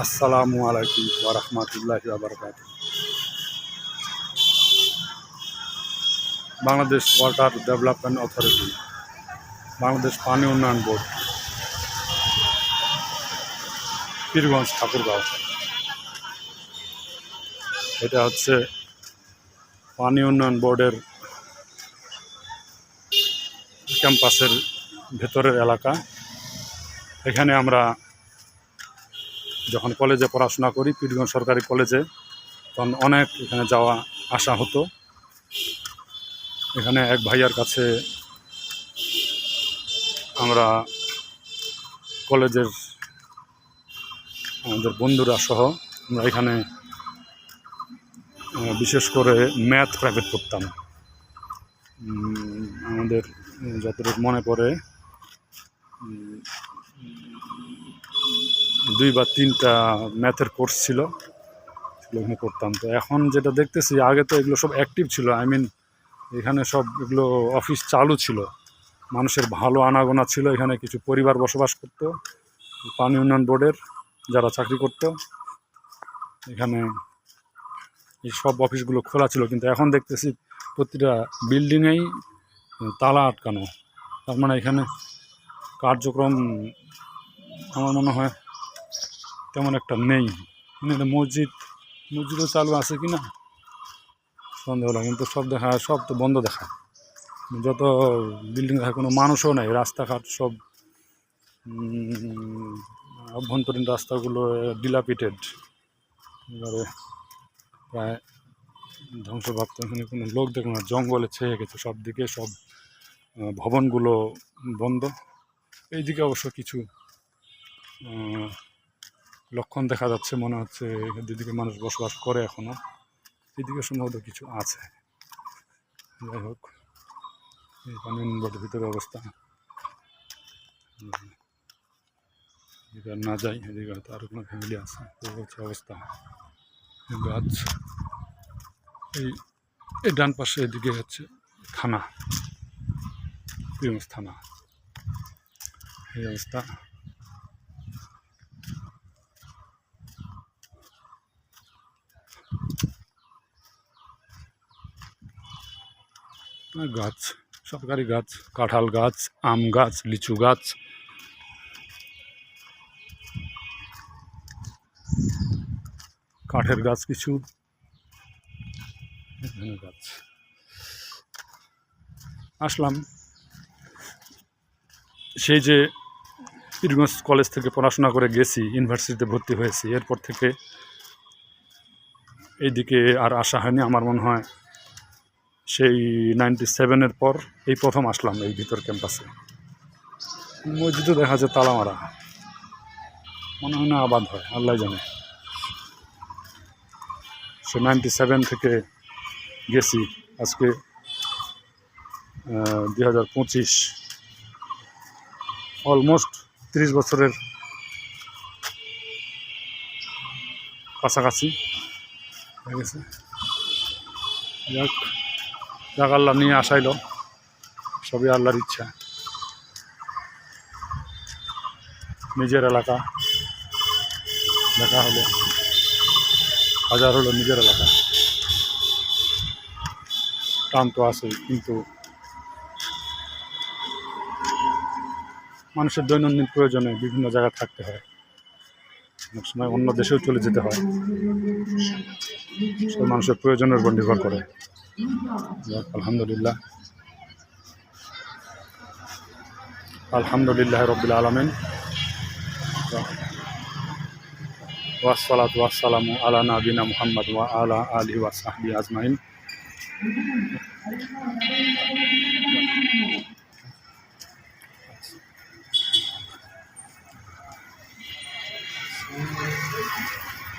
আসসালামু আলাইকুম ওরহমতুল্লাহ বারকাত Bangladesh water development authority, Bangladesh পানি উন্নয়ন বোর্ড, পীরগঞ্জ ঠাকুরগাঁও। এটা হচ্ছে পানি উন্নয়ন বোর্ডের ক্যাম্পাসের ভেতরের এলাকা। এখানে আমরা যখন কলেজে পড়াশোনা করি, পীরগঞ্জ সরকারি কলেজে, তখন অনেক এখানে যাওয়া আসা হতো। এখানে এক ভাইয়ার কাছে আমরা কলেজের আমাদের বন্ধুরা সহ আমরা এখানে বিশেষ করে ম্যাথ প্রাইভেট করতাম আমাদের যতটুকু মনে পড়ে দুই বা তিনটা ম্যাথের কোর্স ছিল এখানে করতাম তো এখন যেটা দেখতেছি, আগে তো এগুলো সব অ্যাক্টিভ ছিল আই মিন এখানে সব এগুলো অফিস চালু ছিল। মানুষের ভালো আনাগোনা ছিল, এখানে কিছু পরিবার বসবাস করতো, পানি উন্নয়ন বোর্ডের যারা চাকরি করতো। এখানে এই সব অফিসগুলো খোলা ছিল, কিন্তু এখন দেখতেছি প্রতিটা বিল্ডিংয়েই তালা আটকানো। তার মানে এখানে কার্যক্রম, আমার মনে হয় তেমন একটা নেই। মানে এটা মসজিদ মসজিদও চালু আছে কি না সন্দেহ লাগে কিন্তু সব দেখা, সব তো বন্ধ দেখা। যত বিল্ডিং দেখা, কোনো মানুষও নেই, রাস্তাঘাট সব অভ্যন্তরীণ রাস্তাগুলো ডিলাপিটেড এবারে প্রায় ধ্বংসপ্রাপ্ত, এখানে কোনো লোক দেখো না, জঙ্গলে ছেয়ে গেছে সব দিকে সব ভবনগুলো বন্ধ। এইদিকে অবশ্য কিছু লক্ষণ দেখা যাচ্ছে, মনে হচ্ছে যেদিকে মানুষ বসবাস করে এখনও এদিকে সম্ভবত কিছু আছে। যাই হোক, এই পানি বোর্ডের ভিতরে অবস্থা। এদিকে না যাই, এদিকে হয়তো আরও কোনো ফ্যামিলি আছে হচ্ছে অবস্থা। গাছ, এই এই ডান পাশে এদিকে হচ্ছে থানা প্রিয়মস থানা। এই অবস্থা। গাছ, সরকারি গাছ, কাঁঠাল গাছ, আম গাছ, লিচু গাছ। কাঠের গাছ কিছু। গাছ। আসলাম। সেই যে পীরগঞ্জ কলেজ থেকে পড়াশোনা করে গেছি, ইউনিভার্সিটিতে ভর্তি হয়েছি, এরপর থেকে এইদিকে আর আসা হয়নি, আমার মনে হয় সেই নাইনটি সেভেনের পর এই প্রথম আসলাম এই ভিতর ক্যাম্পাসে। মসজিদও দেখা যায় তালা মারা। মনে হয় না আবাদ হয়, আল্লাহ জানে। সে নাইনটি সেভেন থেকে গেছি আজকে দুই হাজার পঁচিশ। অলমোস্ট তিরিশ বছরের কাছাকাছি। হয়ে গেছে। যাক যাক আল্লাহ নিয়ে আসাইল। সবই আল্লাহর ইচ্ছা। নিজের এলাকা। দেখা হলো। হাজার হলো নিজের এলাকা। টান তো আছেই, কিন্তু মানুষের দৈনন্দিন প্রয়োজনে বিভিন্ন জায়গায় থাকতে হয়। অনেক সময় অন্য দেশেও চলে যেতে হয়। সব মানুষের প্রয়োজনের উপর নির্ভর করে। আলহামদুলিল্লাহ। আলহামদুলিল্লাহ রবিল আলমিন। ওয়াসালাত ওয়াসালামু আলা নাবিনা মুহাম্মদ ওয়া আলা আলি ওয়া সাহবি আজমাইন।